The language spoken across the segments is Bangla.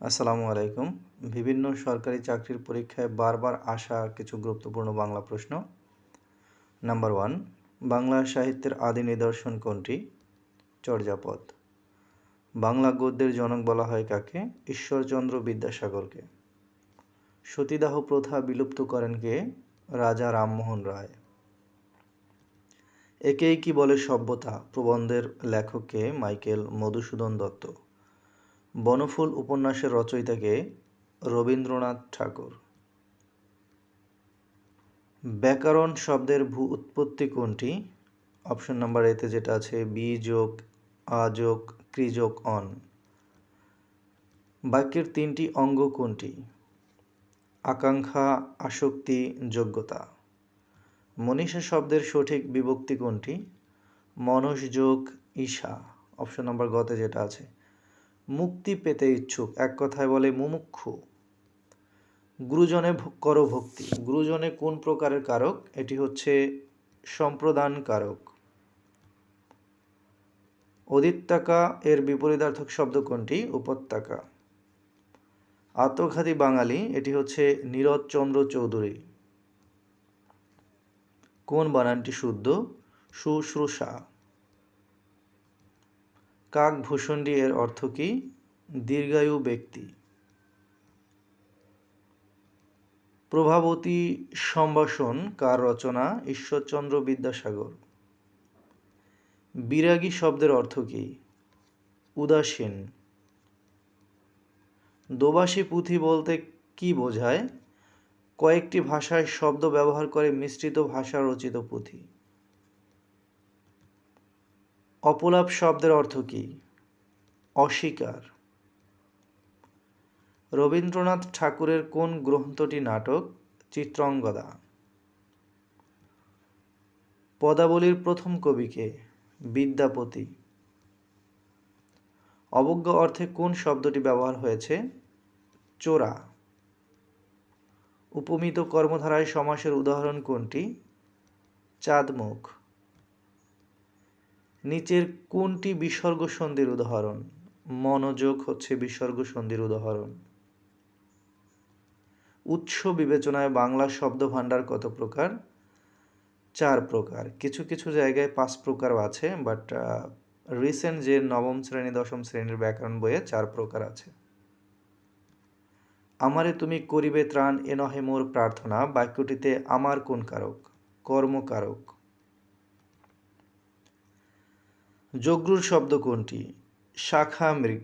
আসসালামু আলাইকুম। বিভিন্ন সরকারি চাকরির পরীক্ষায় বারবার আসা কিছু গুরুত্বপূর্ণ বাংলা প্রশ্ন। নাম্বার ওয়ান, বাংলা সাহিত্যের আদি নিদর্শন কোনটি? চর্যাপদ। বাংলা গদ্যের জনক বলা হয় কাকে? ঈশ্বরচন্দ্র বিদ্যাসাগরকে। সতীদাহ প্রথা বিলুপ্ত করেন কে? রাজা রামমোহন রায়। একেই কি বলে সভ্যতা? প্রবন্ধের লেখককে মাইকেল মধুসূদন দত্ত। বনফুল উপন্যাসের রচয়িতাকে রবীন্দ্রনাথ ঠাকুর। ব্যাকরণ শব্দের ভূ উৎপত্তি কোনটি? অপশন নাম্বার এতে যেটা আছে, বি যোগ, আ যোগ ক্রি যোগ, অন। বাক্যের তিনটি অঙ্গ কোনটি? আকাঙ্ক্ষা, আসক্তি, যোগ্যতা। মনীষা শব্দের সঠিক বিভক্তি কোনটি? মনস যোগ, ঈশা। অপশন নাম্বার গতে যেটা আছে। মুক্তি পেতে ইচ্ছুক, এক কথায় বলে মুমুক্ষু। গুরুজনে করো ভক্তি। গুরুজনে কোন প্রকারের কারক? এটি হচ্ছে সম্প্রদান কারক অদিত্যাকা এর বিপরীতার্থক শব্দ কোনটি? উপত্যকা। আত্মঘাতী বাঙালি, এটি হচ্ছে নীরজচন্দ্র চৌধুরী। কোন বানানটি শুদ্ধ? শুশ্রূষা কাকভূষণ্ডী এর অর্থ কি? দীর্ঘায়ু ব্যক্তি। প্রভাবতী সম্ভাষণ কার রচনা? ঈশ্বরচন্দ্র বিদ্যাসাগর। বিরাগী শব্দের অর্থ কি? উদাসীন। দোবাসী পুঁথি বলতে কি বোঝায়? কয়েকটি ভাষায় শব্দ ব্যবহার করে মিশ্রিত ভাষা রচিত পুঁথি। অপলাপ শব্দের অর্থ কি? অস্বীকার। রবীন্দ্রনাথ ঠাকুরের কোন গ্রন্থটি নাটক? চিত্রঙ্গদা। পদাবলীর প্রথম কবিকে বিদ্যাপতি। অবজ্ঞা অর্থে কোন শব্দটি ব্যবহার হয়েছে? চোরা। উপমিত কর্মধারায় সমাসের উদাহরণ কোনটি? চাঁদমুখ। নিচের কোনটি বিসর্গ সন্ধির উদাহরণ? মনোযোগ হচ্ছে বিসর্গ সন্ধির উদাহরণ। উৎস বিবেচনায় বাংলা শব্দ ভাণ্ডার কত প্রকার? চার প্রকার। কিছু কিছু জায়গায় পাঁচ প্রকার আছে বাট রিসেন্ট যে নবম শ্রেণি, দশম শ্রেণির ব্যাকরণ বইয়ে চার প্রকার আছে। আমারে তুমি করিবে ত্রাণ, এ নহে মোর প্রার্থনা, বাক্যটিতে আমার কোন কারক? কর্মকারক। জগ্রুর শব্দ কোনটি? শাখা মৃগ।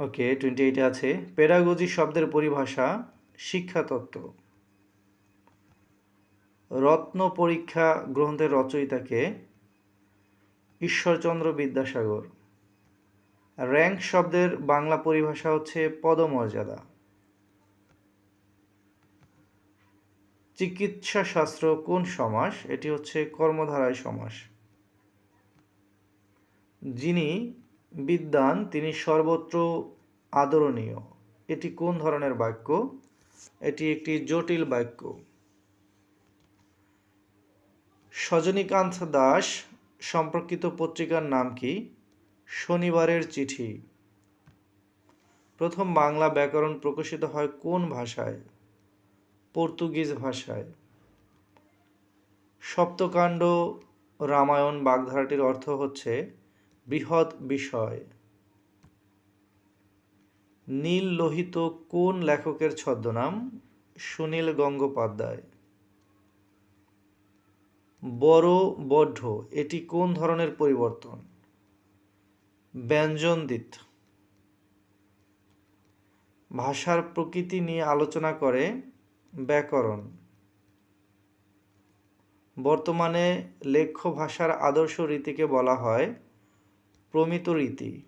ওকে টোয়েন্টি এইটে আছে। পেডাগজি শব্দের পরিভাষা শিক্ষাতত্ত্ব রত্ন পরীক্ষা গ্রন্থের রচয়িতাকে ঈশ্বরচন্দ্র বিদ্যাসাগর। র্যাঙ্ক শব্দের বাংলা পরিভাষা হচ্ছে পদমর্যাদা। চিকিৎসা শাস্ত্র কোন সমাস? এটি হচ্ছে কর্মধারায় সমাস। যিনি বিদ্যান তিনি সর্বত্র আদরণীয়। এটি কোন ধরনের বাক্য? এটি একটি জটিল বাক্য। সজনীকান্ত দাস সম্পর্কিত পত্রিকার নাম কি? শনিবারের চিঠি। প্রথম বাংলা ব্যাকরণ প্রকাশিত হয় কোন ভাষায়? পর্তুগিজ ভাষায়। সপ্তকাণ্ড রামায়ণ বাগধারাটির অর্থ হচ্ছে বৃহৎ বিষয়। নীল লোহিত কোন লেখকের ছদ্মনাম? সুনীল গঙ্গোপাধ্যায়। বড় বড্ড এটি কোন ধরনের পরিবর্তন? ব্যঞ্জনদিত ভাষার প্রকৃতি নিয়ে আলোচনা করে ব্যাকরণ। বর্তমানে লেখ্য ভাষার আদর্শ রীতিকে বলা হয় প্রমিত রীতি।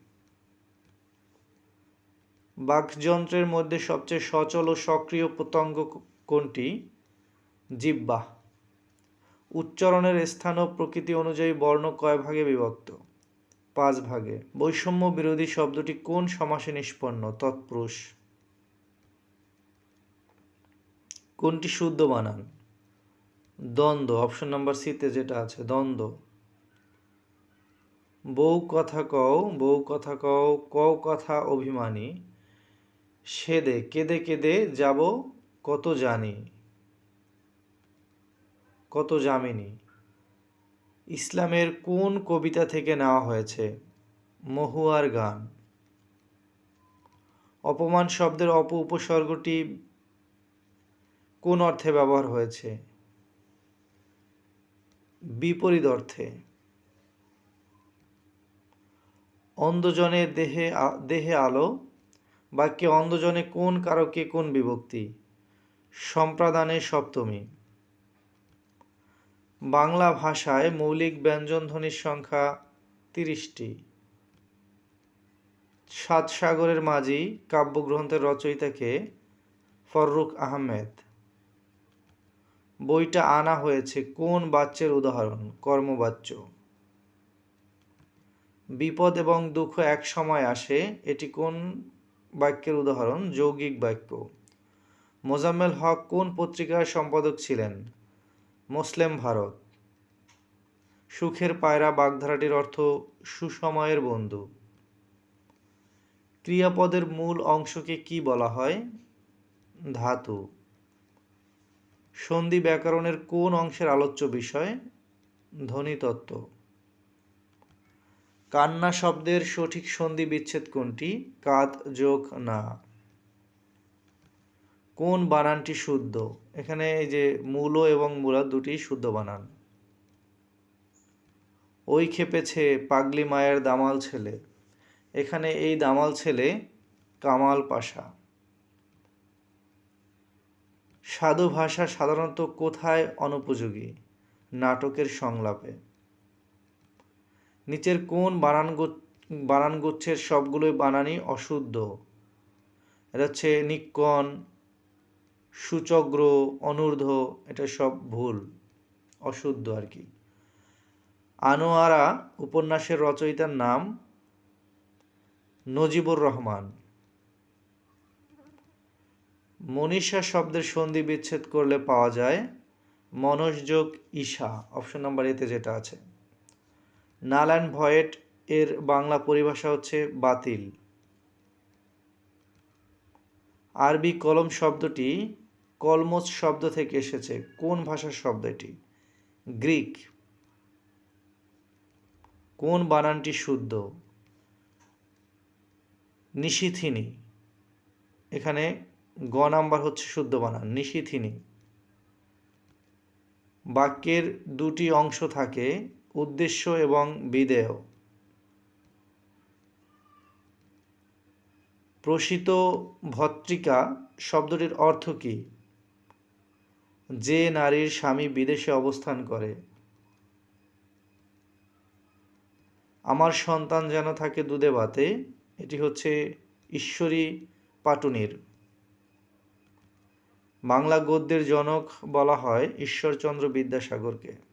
বাকযন্ত্রের মধ্যে সবচেয়ে সচল ও সক্রিয় পতঙ্গ কোনটি? জিব্বা উচ্চারণের স্থান ও প্রকৃতি অনুযায়ী বর্ণ কয় ভাগে বিভক্ত? পাঁচ ভাগে। বৈষম্য বিরোধী শব্দটি কোন সমাসে নিষ্পন্ন? তৎপুরুষ। কোনটি শুদ্ধ বানান? দ্বন্দ্ব, অপশন নাম্বার সিতে যেটা আছে, দ্বন্দ্ব। বউ কথা কও, বউ কথা কও কও কথা অভিমানী। সেদে, কেঁদে কেঁদে যাব কত জানি, কত জামিনী ইসলামের কোন কবিতা থেকে নেওয়া হয়েছে? মহুয়ার গান। অপমান শব্দের অপ উপসর্গটি কোন অর্থে ব্যবহার হয়েছে? বিপরীত অর্থে। অন্ধজনের দেহে দেহে আলো। বাক্যে অন্ধজনে কোন কারকে কোন বিভক্তি? সম্প্রদানে সপ্তমী। বাংলা ভাষায় মৌলিক ব্যঞ্জনধ্বনির সংখ্যা তিরিশটি। সাত সাগরের মাঝি কাব্যগ্রন্থের রচয়িতাকে ফররুখ আহমেদ। বইটা আনা হয়েছে কোন বাচ্যের উদাহরণ? কর্মবাচ্য। বিপদ এবং দুঃখ এক সময় আসে, এটি কোন বাক্যের উদাহরণ? যৌগিক বাক্য। মোজাম্মেল হক কোন পত্রিকার সম্পাদক ছিলেন? মুসলিম ভারত। সুখের পায়রা বাগধারাটির অর্থ সুসময়ের বন্ধু। ক্রিয়াপদের মূল অংশকে কি বলা হয়? ধাতু। সন্ধি ব্যাকরণের কোন অংশের আলোচ্য বিষয়? ধ্বনিতত্ত্ব। কান্না শব্দের সঠিক সন্ধি বিচ্ছেদ কোনটি? কাত যোগ, না। কোন বানানটি শুদ্ধ? এখানে এই যে মূল এবং মূলা দুটি শুদ্ধ বানান। ওই খেপেছে পাগলি মায়ের দামাল ছেলে। এখানে এই দামাল ছেলে কামাল পাশা। সাধু ভাষা সাধারণত কোথায় অনুপযোগী? নাটকের সংলাপে। নিচের কোন বানান বানানগুচ্ছের সবগুলোই বানানই অশুদ্ধ। এটা হচ্ছে নিক্কন সুচগ্র অনূর্ধ্ব, এটা সব ভুল, অশুদ্ধ আর কি। আনোয়ারা উপন্যাসের রচয়িতার নাম নজিবুর রহমান। মনীষা শব্দের সন্ধি বিচ্ছেদ করলে পাওয়া যায় মনসযোগ ঈশা, অপশন নাম্বার এতে যেটা আছে। নাল অ্যান্ড ভয়েট এর বাংলা পরিভাষা হচ্ছে বাতিল। আরবি কলম শব্দটি কলমস শব্দ থেকে এসেছে। কোন ভাষার শব্দ এটি? গ্রিক। কোন বানানটি শুদ্ধ? নিশিথিনী। এখানে গ নাম্বার হচ্ছে শুদ্ধ বানান, নিশিথিনী। বাক্যের দুটি অংশ থাকে। উদ্দেশ্য এবং বিধেয় প্রসিত ভত্রিকা শব্দটির অর্থ কী? যে নারীর স্বামী বিদেশে অবস্থান করে। আমার সন্তান যেন থাকে দুধে ভাতে, এটি হচ্ছে ঈশ্বরী পাটুনির। বাংলা গদ্যের জনক বলা হয় ঈশ্বরচন্দ্র বিদ্যাসাগরকে।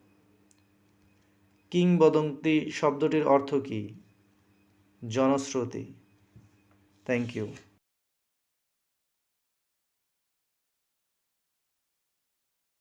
কিংবদন্তি শব্দটির অর্থ কী? জনশ্রুতি থ্যাংক ইউ